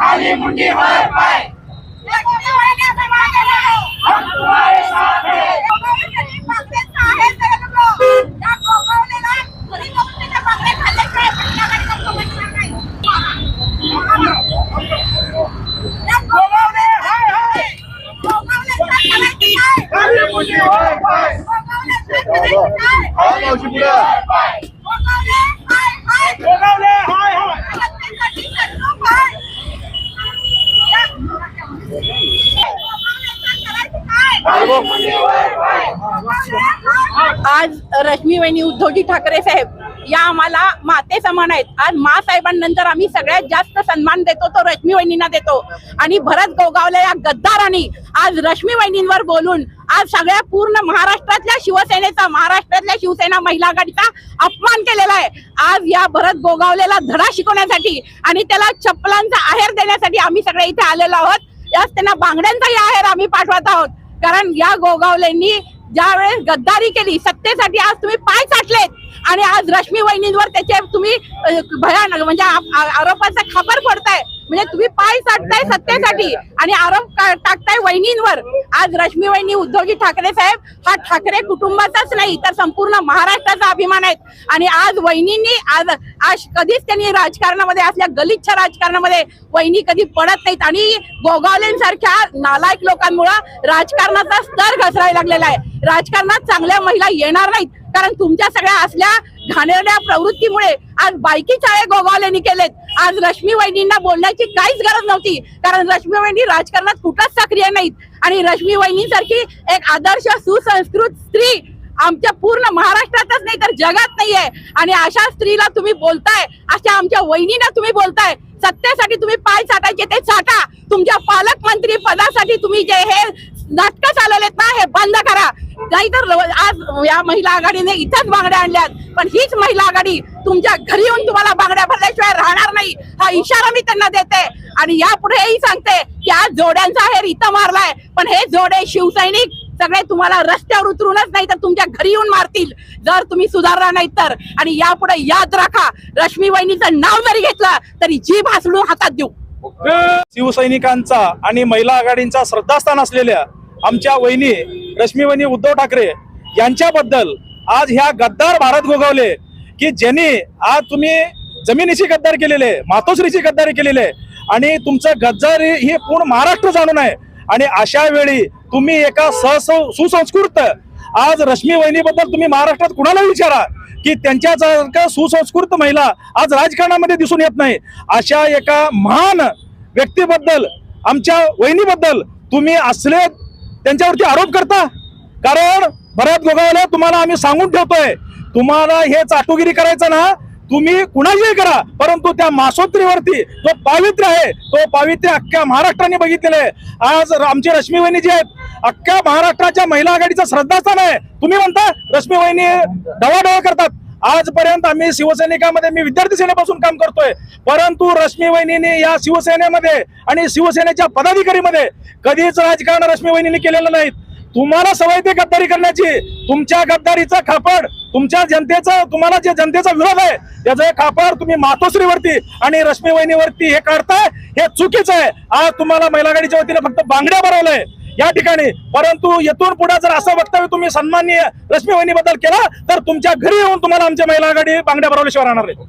खाली मुंडी वर पाय. तुम्हारे साथ हैं गोगावले हाय हाय खाली मुंडी वर पाय गोगावले हाय हाय खाली मुंडी वर पाय आज रश्मी वहिनी उद्धवजी ठाकरे साहेब या आम्हाला माते समान आहेत. आज मा साहेबांनंतर आम्ही सगळ्यात जास्त सन्मान देतो तो रश्मी वहिनींना देतो. आणि भरत गोगावले या गद्दारांनी आज रश्मी वहिनींवर बोलून आज सगळ्या पूर्ण महाराष्ट्रातल्या शिवसेनेचा महाराष्ट्रातल्या शिवसेना महिला आघाडीचा अपमान केलेला आहे. आज या भरत गोगावलेला धडा शिकवण्यासाठी आणि त्याला चप्पलांचा आहेर देण्यासाठी आम्ही सगळे इथे आलेलो आहोत. यास त्यांना बांगड्यांचाही आहेर आम्ही पाठवत आहोत. कारण या गोगावलेंनी ज्यावेळेस गद्दारी केली सत्तेसाठी आज तुम्ही पाय चाटलेत. आणि आज रश्मी वहिनींवर त्याचे तुम्ही भयानक म्हणजे आरोपाचा खापर पडताय म्हणजे तुम्ही पाय चाटताय सत्तेसाठी. आणि आरोप टाकताय वहिनींवर. आज रश्मी वहिनी उद्धवजी ठाकरे साहेब हा ठाकरे कुटुंबाचाच नाही तर संपूर्ण महाराष्ट्राचा अभिमान आहेत. आणि आज वहिनींनी आज आज कधीच त्यांनी राजकारणामध्ये असल्या गलिच्छ राजकारणामध्ये वहिनी कधी पडत नाहीत. आणि गोगावलेंसारख्या नालायक लोकांमुळं राजकारणाचा स्तर घसरायला लागलेला आहे. राजकारणात चांगल्या महिला येणार नाहीत. कारण तुमच्या सगळ्या असल्या घाणेरड्या प्रवृत्तीमुळे आज बायकी चाळे गोगावलेनी केलेत. आज रश्मी वहिनींना बोलण्याची काहीच गरज नव्हती. कारण रश्मी वहिनी राजकारणात कुठंच सक्रिय नाहीत. आणि रश्मी वहिनीसारखी एक आदर्श सुसंस्कृत स्त्री आमच्या पूर्ण महाराष्ट्रातच नाही तर जगात नाहीये. आणि अशा स्त्रीला तुम्ही बोलताय अशा आमच्या वहिनीला तुम्ही बोलताय सत्तेसाठी तुम्ही पाय साठायचे ते साठा तुमच्या पालकमंत्री पदासाठी तुम्ही जे हे नाटकं चालवलेत ना हे बंद करा. नाहीतर आज या महिला आघाडीने इथंच बांगड्या आणल्यात. पण हीच महिला आघाडी तुमच्या घरी येऊन तुम्हाला बांगड्या भरल्याशिवाय राहणार नाही. हा इशारा मी त्यांना देते. आणि यापुढेही सांगते की आज जोड्यांचा हे रित मारलाय. पण हे जोडे शिवसैनिक सगळे तुम्हाला रस्त्यावर उतरूनच नाही तर तुमच्या घरी येऊन मारतील. जर तुम्ही सुधारला नाही तर. आणि यापुढे याद राखा रश्मी वहिनीचं नाव जरी घेतलं तरी जीभ हसडून हातात देऊ. शिवसैनिकांचा आणि महिला आघाडींचा श्रद्धास्थान असलेल्या आमच्या वहिनी रश्मी वहिनी उद्धव ठाकरे यांच्याबद्दल आज ह्या गद्दार भारत गोगावले की ज्यांनी आज तुम्ही जमिनीची गद्दारी केलेली आहे मातोश्रीची गद्दारी केलेली आहे आणि तुमचं गद्दारी हे पूर्ण महाराष्ट्र जाणून आहे. आणि अशा वेळी तुम्ही एका सहस सुसंस्कृत आज रश्मी वहिनीबद्दल तुम्ही महाराष्ट्रात कुणाला विचारा. की त्यांच्यासारख्या सुसंस्कृत महिला आज राजकारणामध्ये दिसून येत नाही. अशा एका महान व्यक्तीबद्दल आमच्या वहिनीबद्दल तुम्ही असले त्यांच्यावरती आरोप करता? कारण भरत गोगावले तुम्हाला आम्ही सांगून ठेवतोय. तुम्हाला हे चाटोगिरी करायचं ना तुम्ही कुणाशीही करा परंतु त्या मासोत्रीवरती जो पावित्र्य आहे तो पावित्र्य अख्ख्या महाराष्ट्राने बघितलेलं आहे. आज आमची रश्मी वहिनी जी आहेत अख्ख्या महाराष्ट्राच्या महिला आघाडीचं श्रद्धास्थान आहे. तुम्ही म्हणता रश्मी वहिनी डवाडवा करतात. आजपर्यंत आम्ही शिवसैनिकामध्ये मी विद्यार्थी सेनेपासून काम करतोय. परंतु रश्मी वहिनीने या शिवसेनेमध्ये आणि शिवसेनेच्या पदाधिकारीमध्ये कधीच राजकारण रश्मी वहिनीने केलेलं नाहीत. तुम्हाला सवय ते गद्दारी करण्याची. तुमच्या गद्दारीचा खापड तुमच्या जनतेचा तुम्हाला जे जनतेचा विरोध आहे त्याचं खापड तुम्ही मातोश्रीवरती आणि रश्मी वहिनीवरती हे काढताय हे चुकीचं आहे. आज तुम्हाला महिला गाडीच्या वतीने फक्त बांगड्या भरवलंय. या ठिकाणी परंतु येथून पुढे जर असं वक्तव्य तुम्ही सन्माननीय रश्मी वहिनीबद्दल केला तर तुमच्या घरी येऊन तुम्हाला आमच्या महिला आघाडी बांगड्या भरवल्याशिवाय राहणार नाही.